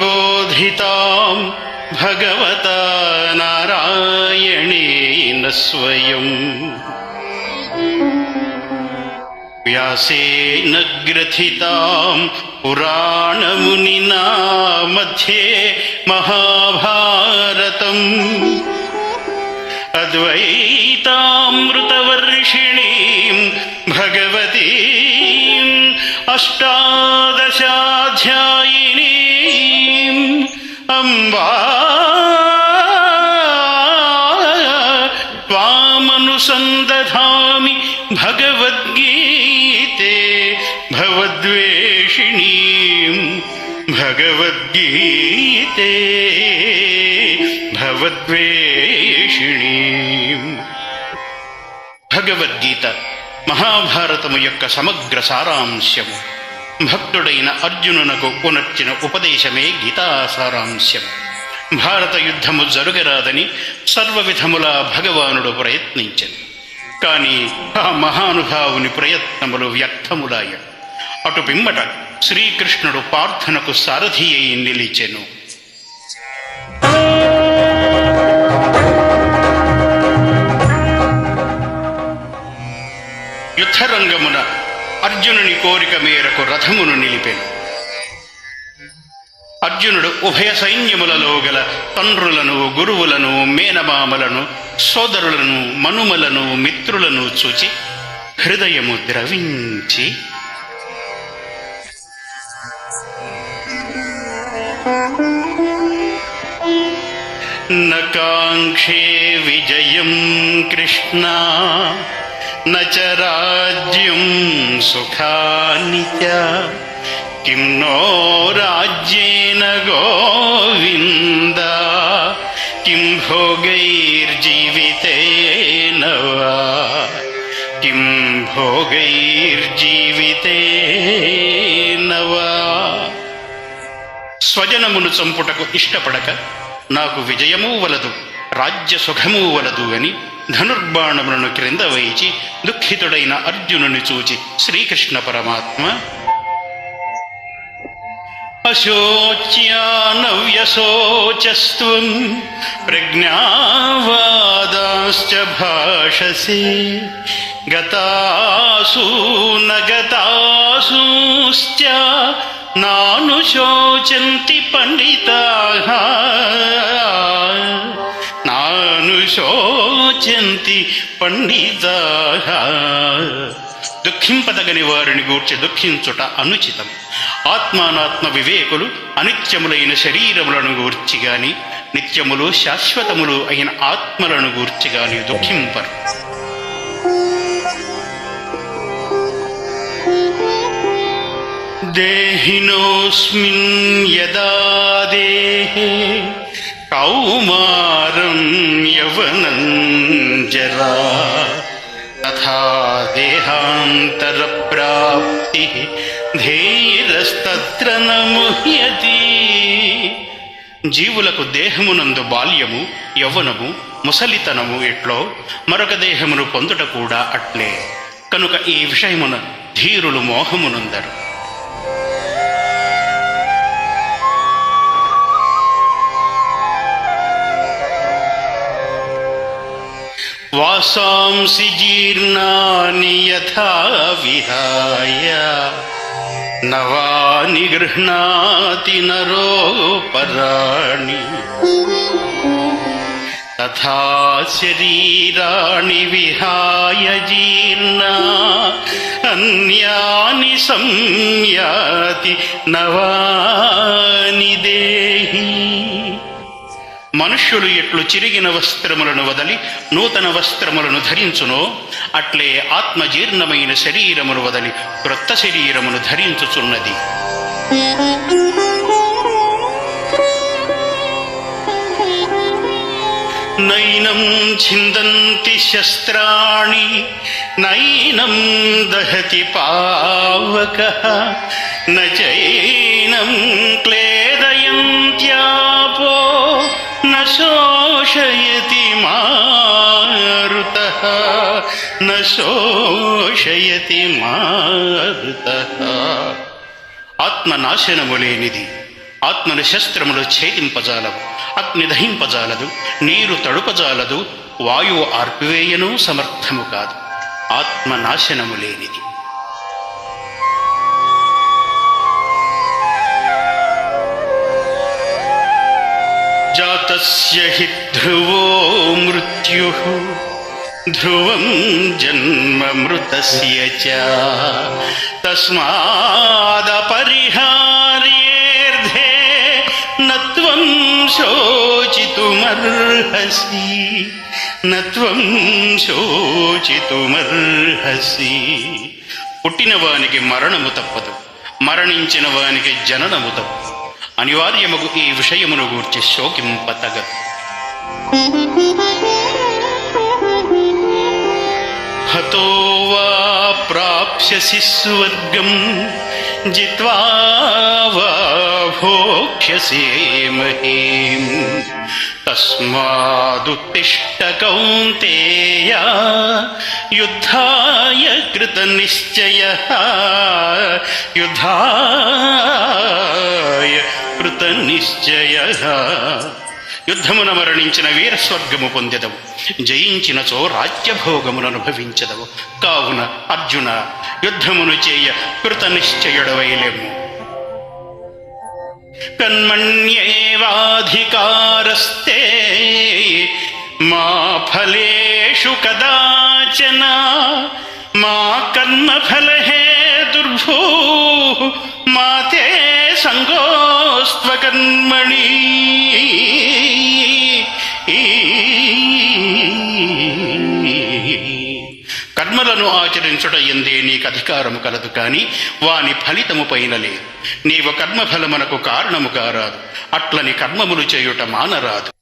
बोधितां भगवता नारायणेन स्वयम् व्यासेन ग्रथितां पुराणमुनिना मध्ये महाभारतम् अद्वैतामृतवर्षिणीं भगवतीम् अष्टादशाध्यायिनीम् అంబా. త్వామనుసందధామి భగవద్గీతే భవద్వేషిణీ భగవద్గీతే భవద్వేషిణీ. భగవద్గీత మహాభారతము యొక్క సమగ్ర సారాంశము. భక్తుడైన అర్జునునకు పునర్చిన ఉపదేశమే గీతాసారాంశం భారత యుద్ధము జరుగరాదని సర్వవిధములా భగవానుడు ప్రయత్నించను. కానీ ఆ మహానుభావుని ప్రయత్నములు వ్యర్థములాయ. అటు పిమ్మట శ్రీకృష్ణుడు ప్రార్థనకు సారథి అయి నిలిచెను. యుద్ధరంగమున అర్జునుని కోరిక మేరకు రథమును నిలిపెను. అర్జునుడు ఉభయ సైన్యములలో గల తండ్రులను గురువులను మేనమామలను సోదరులను మనుమలను మిత్రులను చూచి హృదయము ద్రవించి నకాంక్షే విజయం కృష్ణ न च राज्यं सुखानि च किं नो राज्येन गोविन्द किं भोगैर्जीवितेन वा किं భోగైర్జీవితేన వా స్వజనమును చంపుటకు ఇష్టపడక నాకు విజయమూ వలదు రాజ్య సుఖమూ వలదు అని ధనుర్బాణములను క్రింద వేయించి దుఃఖితుడైన అర్జునుని చూచి శ్రీకృష్ణ పరమాత్మ అశోచ్యానవ్యశోచస్వం ప్రజ్ఞావాదాశ్చ భాషసి గతాసు నగతాసూశ్చ నాను శోచంతి పండితా నాను శో శోచంతి పండితాః దుఃఖింపదగని వారిని గూర్చి దుఃఖించుట అనుచితం. ఆత్మానాత్మ వివేకులు అనిత్యములైన శరీరములను గూర్చి గాని నిత్యములు శాశ్వతములు అయిన ఆత్మలను గూర్చి గాని దుఃఖింపరు. దేహినోస్మిన్ యదా దేహే కౌమా తథా దేహాంతర ప్రాప్తి ధీరస్తత్ర జీవులకు దేహమునందు బాల్యము యవ్వనము ముసలితనము ఎట్లో మరొక దేహమును పొందుట కూడా అట్లే. కనుక ఈ విషయమున ధీరులు మోహమునందరు. వాసాంసి జీర్ణాని యథా విహాయ. నవాని గృహ్ణాతి నరోపరాణి తథా శరీరాణి విహాయ జీర్ణా. అన్యాని సంయాతి నవాని దేహి. మనుష్యులు ఎట్లు చిరిగిన వస్త్రములను వదలి నూతన వస్త్రములను ధరించునో అట్లే ఆత్మజీర్ణమైన శరీరమును వదలి క్రొత్త శరీరమును ధరించుచున్నది. నైనం ఛిందంతి శస్త్రాణి నైనం దహతి పావక నైనం క్లేదయంత్యా. న శోషయతి మారుత న శోషయతి మారుత ఆత్మ లేనిది ఆత్మను శస్త్రములు ఛేదింపజాలవు అగ్ని దహింపజాలదు నీరు తడుపజాలదు వాయువు ఆర్పివేయనూ సమర్థము కాదు। ఆత్మ నాశనము లేనిది జాతస్య హి ధ్రువో మృత్యు ధ్రువం జన్మ మృతస్య చ తస్మాదపరిహార్యేర్ధే నత్వం శోచితుమర్హసి నత్వం శోచితుమర్హసి పుట్టిన వానికి మరణము తప్పదు మరణించిన వానికి జననము తప్పదు। అనివార్యముగు ఈ విషయమును గూర్చి శోకింప హతో వా ప్రాప్స్యసి స్వర్గం జిత్వా వా భోక్ష్యసే మహీం. తస్మాదుత్తిష్ట కౌంతేయ యుద్ధాయ కృత నిశ్చయ యుద్ధాయ కృత నిశ్చయ యుద్ధమున మరణించిన వీర స్వర్గము పొందెదవు జయించినచో రాజ్యభోగములను అనుభవించదవు. కావున అర్జున యుద్ధమును చేయ కృత నిశ్చయుడవైలేము కన్మణ్యేవాధికారస్తే మా ఫలేషు కదాచన మా కర్మఫలహే దుర్భూ మాతే సంగోస్త్వకర్మణి. కర్మలను ఆచరించుట ఎందే నీకు అధికారము కలదు కాని వాని ఫలితము పైన లేదు. నీవు కర్మఫలమునకు కారణము కారాదు అట్లని కర్మములు చేయుట మానరాదు.